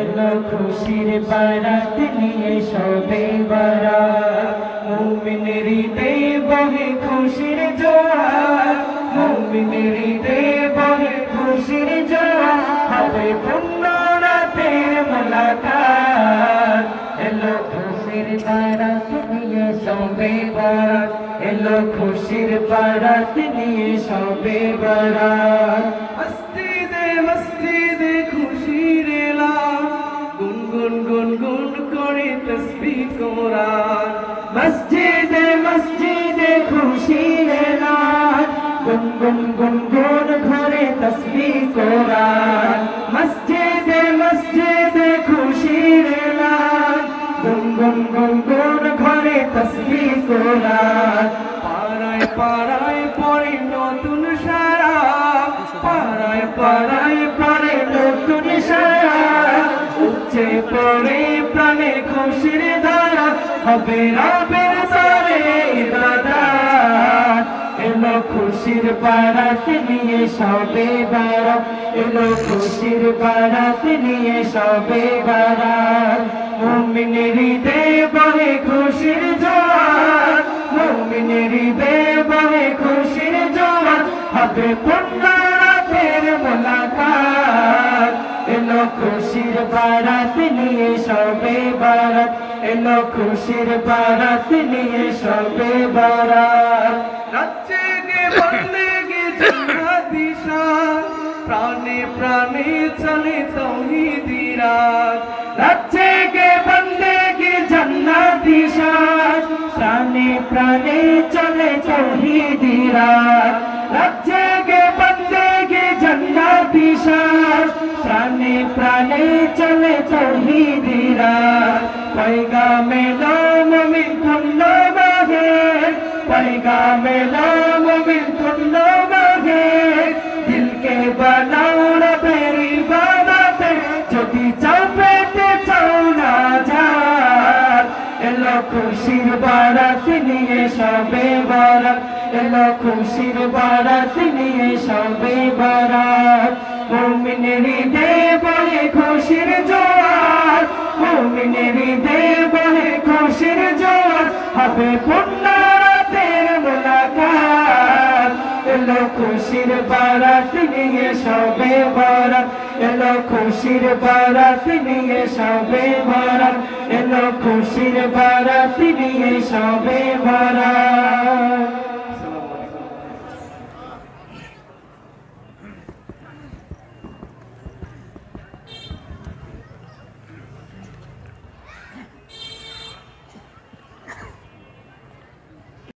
এলো খুশির বারাত নিয়ে সবে বারাত। মুমিনের দে বহে খুশির জোয়ার। মুমিনের দে বহে খুশির জোয়ার। হবে পূর্ণ রাতের মোলাকাত। এলো খুশির বারাত নিয়ে সবে বারাত। এলো খুশির বারাত নিয়ে সবে বারাত। করে তসবিহ কোরআন। মসজিদে মসজিদে খুশির এলাম গুন গুন গুন গুন করে তসবিহ কোরআন। মসজিদে মসজিদে খুশির এলাম গুন গুন গুন গুন ঘরে তসবিহ কোরআন। পাড়ায় পাড়ায় পড়ে নতুন সারা। পাড়ায় পাড়ায় পড়ে নতুন সারা। উচ্চে পড়ে খুশির ধারা, হবে দাদা এলো খুশির বারাত নিয়ে সবে বারাত। এলো খুশির বারাত নিয়ে সবে বারাত। মুমিনের দে বহে খুশির জোয়ার মুমিনের বহে খুশির জোয়ার হবে এলো খুশির বারাত নিয়ে সবে বারাত। এলো খুশির বারাত নিয়ে সবে বারাত। নাচে গে বললে গে জান্নাতি শান প্রাণে প্রাণে চলে তৌহিদিরাত নাচে গে বললে গে জান্নাতি শান প্রাণে প্রাণে চলে তৌহিদিরাত নাচে প্রাণে চলে চৌহিদিরা পৈগা মেলাম মিথুল্ল বাঘে পৈগা মেলাম মিথুল্ল বাঘে দিলকে বানাও রবেরি বাদাতে যদি চাপেতে চাও না যার, এলো খুশির বারাত নিয়ে সবে বারাত। এলো খুশির বারাত নিয়ে সবে বারাত। মোমিনের দেয় খুশির জোয়ার, মুমিনের দে বলে খুশির জোয়ার, হবে পূর্ণ রাতের মোলাকাত। এলো খুশির বারাত নিয়ে সবে বারাত, এলো খুশির বারাত নিয়ে সবে বারাত, এলো খুশির বারাত নিয়ে সবে বারাত।